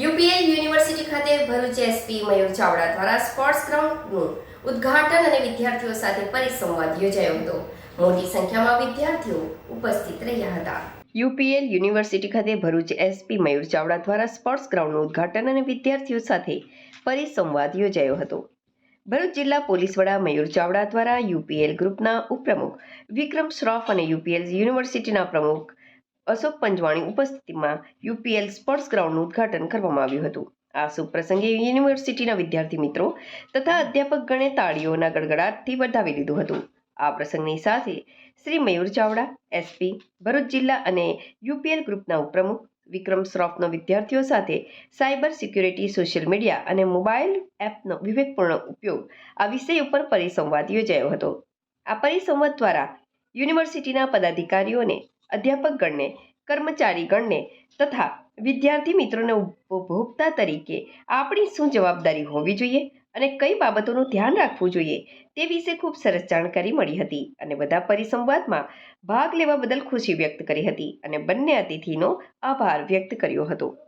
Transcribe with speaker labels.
Speaker 1: UPL university ખાતે Bharuch SP મયુર ચાવડા દ્વારા sports ગ્રાઉન્ડનું ઉદ્ઘાટન અને વિદ્યાર્થીઓ સાથે પરિસંવાદ યોજાયો હતો. મોટી સંખ્યામાં વિદ્યાર્થીઓ ઉપસ્થિત રહ્યા હતા. યુપીએલ યુનિવર્સિટી ખાતે ભરૂચ એસપી મયુર ચાવડા દ્વારા સ્પોર્ટ્સ ગ્રાઉન્ડનું ઉદ્ઘાટન અને વિદ્યાર્થીઓ સાથે પરિસંવાદ યોજાયો હતો. ભરૂચ જિલ્લા પોલીસ વડા મયુર ચાવડા દ્વારા યુપીએલ ગ્રુપના ઉપપ્રમુખ વિક્રમ શ્રોફ અને યુપીએલ યુનિવર્સિટીના પ્રમુખ અશોક પંજવાણી ઉપસ્થિતિમાં યુપીએલ સ્પોર્ટ્સ ગ્રાઉન્ડનું ઉદ્ઘાટન કરવામાં આવ્યું હતું. આ શુભ પ્રસંગે યુનિવર્સિટીના વિદ્યાર્થી મિત્રો તથા અધ્યાપકગણે તાળીઓના ગડગડાટથી વધાવી લીધું હતું. આ પ્રસંગની સાથે શ્રી મયુર ચાવડા એસપી ભરૂચ જિલ્લા અને યુપીએલ ગ્રુપના ઉપપ્રમુખ વિક્રમ શ્રોફનો વિદ્યાર્થીઓ સાથે સાયબર સિક્યુરિટી, સોશિયલ મીડિયા અને મોબાઈલ એપનો વિવેકપૂર્ણ ઉપયોગ આ વિષય ઉપર પરિસંવાદ યોજાયો હતો. આ પરિસંવાદ દ્વારા યુનિવર્સિટીના પદાધિકારીઓને અધ્યાપકગણને, કર્મચારીગણને તથા વિદ્યાર્થી મિત્રોને ઉપભોક્તા તરીકે આપણી શું જવાબદારી હોવી જોઈએ અને કઈ બાબતોનું ધ્યાન રાખવું જોઈએ તે વિશે ખૂબ સરસ જાણકારી મળી હતી અને બધા પરિસંવાદમાં ભાગ લેવા બદલ ખુશી વ્યક્ત કરી હતી અને બંને અતિથિનો આભાર વ્યક્ત કર્યો હતો.